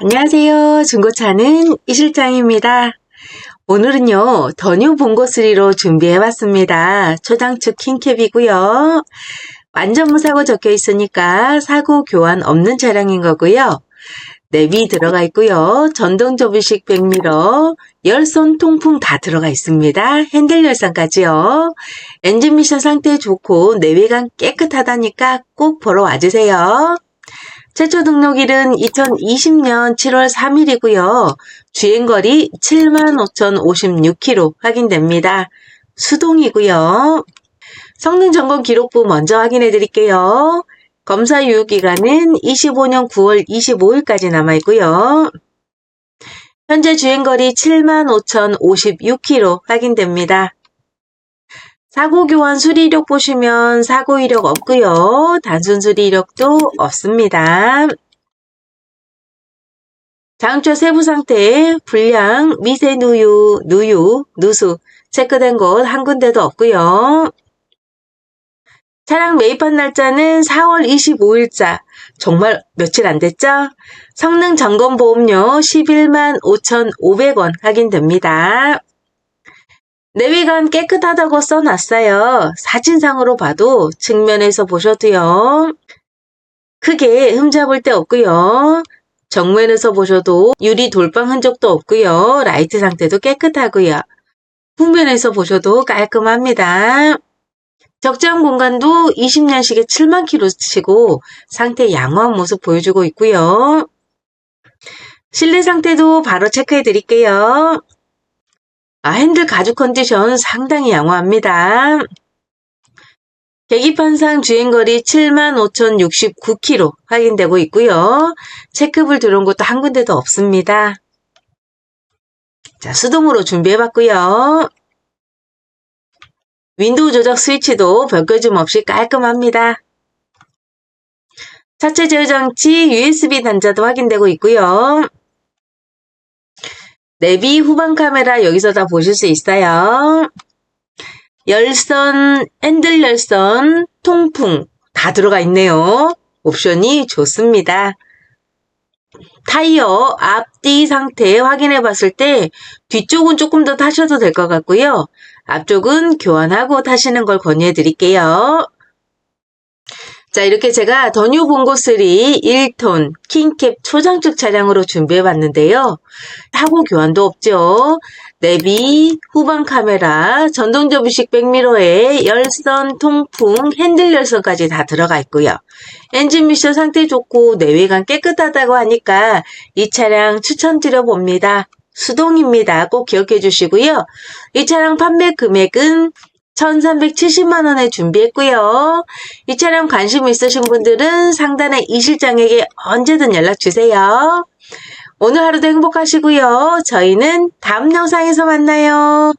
안녕하세요. 중고차는 이실장입니다. 오늘은요, 더뉴 본고3로 준비해봤습니다. 초장축 킹캡이고요. 완전 무 사고 적혀 있으니까 사고 교환 없는 차량인 거고요. 내비 들어가 있고요. 전동 접이식 백미러, 열선 통풍 다 들어가 있습니다. 핸들 열선까지요. 엔진 미션 상태 좋고 내외관 깨끗하다니까 꼭 보러 와주세요. 최초 등록일은 2020년 7월 3일이고요. 주행거리 75,056km 확인됩니다. 수동이고요. 성능 점검 기록부 먼저 확인해 드릴게요. 검사 유효기간은 25년 9월 25일까지 남아있고요. 현재 주행거리 75,056km 확인됩니다. 사고 교환 수리력 보시면 사고 이력 없고요. 단순 수리 이력도 없습니다. 장초 세부 상태, 불량, 미세 누유, 누유, 누수 체크된 곳 한 군데도 없고요. 차량 매입한 날짜는 4월 25일자. 정말 며칠 안 됐죠? 성능 점검 보험료 11만 5,500원 확인됩니다. 내외관 깨끗하다고 써놨어요. 사진상으로 봐도 측면에서 보셔도요. 크게 흠잡을 데 없고요. 정면에서 보셔도 유리 돌방 흔적도 없고요. 라이트 상태도 깨끗하고요. 후면에서 보셔도 깔끔합니다. 적재한 공간도 20년식에 7만 킬로 치고 상태 양호한 모습 보여주고 있고요. 실내 상태도 바로 체크해 드릴게요. 아, 핸들 가죽 컨디션 상당히 양호합니다. 계기판상 주행거리 75,069km 확인되고 있고요. 체크불 들어온 것도 한 군데도 없습니다. 자, 수동으로 준비해봤고요. 윈도우 조작 스위치도 벗겨짐 없이 깔끔합니다. 차체 제어 장치 USB 단자도 확인되고 있고요. 내비 후방 카메라 여기서 다 보실 수 있어요. 열선, 핸들 열선, 통풍 다 들어가 있네요. 옵션이 좋습니다. 타이어 앞뒤 상태 확인해 봤을 때 뒤쪽은 조금 더 타셔도 될 것 같고요. 앞쪽은 교환하고 타시는 걸 권유해 드릴게요. 자, 이렇게 제가 더뉴 봉고3 1톤 킹캡 초장축 차량으로 준비해 봤는데요. 타고 교환도 없죠. 내비, 후방 카메라, 전동 접이식 백미러에 열선, 통풍, 핸들 열선까지 다 들어가 있고요. 엔진 미션 상태 좋고 내외관 깨끗하다고 하니까 이 차량 추천드려 봅니다. 수동입니다. 꼭 기억해 주시고요. 이 차량 판매 금액은 1370만원에 준비했고요. 이 차량 관심 있으신 분들은 상단의 이 실장에게 언제든 연락 주세요. 오늘 하루도 행복하시고요. 저희는 다음 영상에서 만나요.